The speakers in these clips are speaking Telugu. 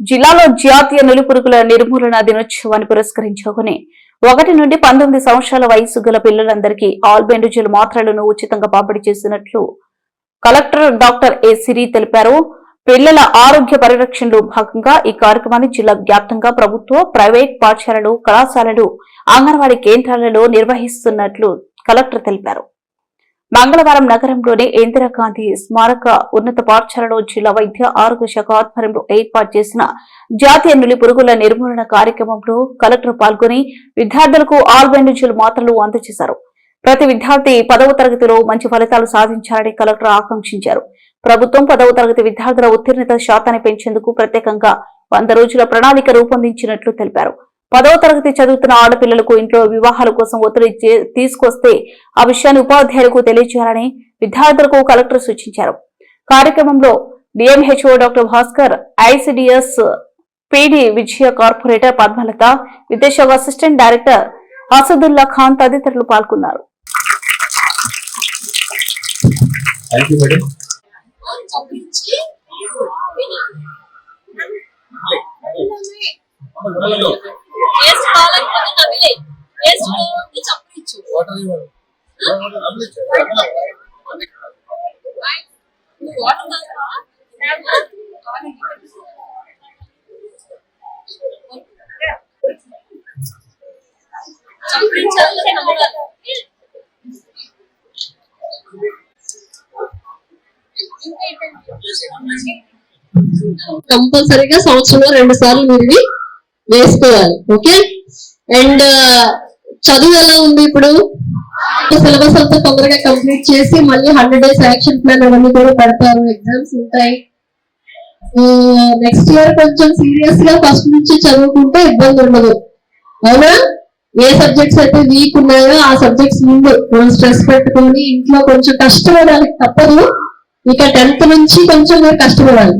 జిల్లాలో జాతీయ నులిపురుగుల నిర్మూలన దినోత్సవాన్ని పురస్కరించుకుని ఒకటి నుండి పంతొమ్మిది సంవత్సరాల వయసు గల పిల్లలందరికీ ఆల్బెండుజల్ మాత్రలను ఉచితంగా పంపిణీ చేసినట్లు కలెక్టర్ డాక్టర్ ఏ సిరి తెలిపారు. పిల్లల ఆరోగ్య పరిరక్షణలో భాగంగా ఈ కార్యక్రమాన్ని జిల్లా వ్యాప్తంగా ప్రభుత్వ ప్రైవేట్ పాఠశాలలు కళాశాలలు అంగన్వాడీ కేంద్రాలలో నిర్వహిస్తున్నట్లు కలెక్టర్ తెలిపారు. మంగళవారం నగరంలోని ఇందిరాగాంధీ స్మారక ఉన్నత పాఠశాలలో జిల్లా వైద్య ఆరోగ్య శాఖ ఆధ్వర్యంలో ఏర్పాటు చేసిన జాతీయ నులి పురుగుల నిర్మూలన కార్యక్రమంలో కలెక్టర్ పాల్గొని విద్యార్థులకు ఆల్బెండజల్ మాత్రలు అందజేశారు. ప్రతి విద్యార్థి పదవ తరగతిలో మంచి ఫలితాలు సాధించాలని కలెక్టర్ ఆకాంక్షించారు. ప్రభుత్వం పదవ తరగతి విద్యార్థుల ఉత్తీర్ణత శాతాన్ని పెంచేందుకు ప్రత్యేకంగా వంద రోజుల ప్రణాళిక రూపొందించినట్లు తెలిపారు. పదవ తరగతి చదువుతున్న ఆడపిల్లలకు ఇంట్లో వివాహాల కోసం ఒత్తిడి తీసుకొస్తే ఆ విషయాన్ని ఉపాధ్యాయులకు తెలియజేయాలని విద్యార్థులకు కలెక్టర్ సూచించారు. కార్యక్రమంలో DMHO doctor Bhaskar ICDS PD Vijaya corporator Padmalatha విద్యాశాఖ అసిస్టెంట్ డైరెక్టర్ అసదుల్లా ఖాన్ తదితరులు పాల్గొన్నారు. యూ మేడం టేస్ట్ కంపల్సరీగా సంవత్సరంలో రెండు సార్లు మీరు వేసుకోవాలి ఓకే? అండ్ చదువు ఎలా ఉంది ఇప్పుడు? సిలబస్ అంతా తొందరగా కంప్లీట్ చేసి మళ్ళీ హండ్రెడ్ డేస్ యాక్షన్ ప్లాన్ అవన్నీ కూడా పెడతారు. ఎగ్జామ్స్ ఉంటాయి. నెక్స్ట్ ఇయర్ కొంచెం సీరియస్గా ఫస్ట్ నుంచి చదువుకుంటే ఇబ్బంది ఉండదు. అవునా? ఏ సబ్జెక్ట్స్ అయితే వీక్ ఉన్నాయో ఆ సబ్జెక్ట్స్ ముందు మనం స్ట్రెస్ పెట్టుకొని ఇంట్లో కొంచెం కష్టపడాలి తప్పదు. ఇక టెన్త్ నుంచి కొంచెం మీరు కష్టపడాలి.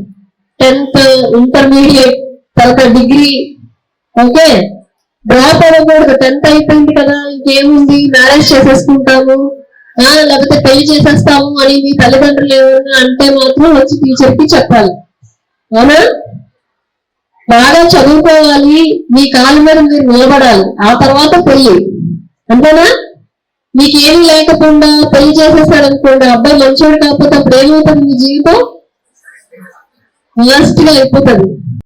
టెన్త్ ఇంటర్మీడియట్ తర్వాత డిగ్రీ ఓకే డ్రాప్ అవ్వకూడదు టెన్త్ అయిపోయింది కదా ఇంకేముంది? మ్యారేజ్ చేసేసుకుంటాము. లేకపోతే పెళ్ళి చేసేస్తాము అని మీ తల్లిదండ్రులు ఏమైనా అంటే మాత్రం వచ్చి టీచర్కి చెప్పాలి. అవునా? బాగా చదువుకోవాలి. మీ కాళ్ళ మీద మీరు నిలబడాలి. ఆ తర్వాత పెళ్ళి. అంతేనా? మీకు ఏమి లేకపోకుండా పెళ్ళి చేసేస్తాడు అనుకోండి అబ్బాయి మంచోడు కాకపోతే అప్పుడు ఏమవుతుంది మీ జీవితం? లాస్ట్గా అయిపోతుంది.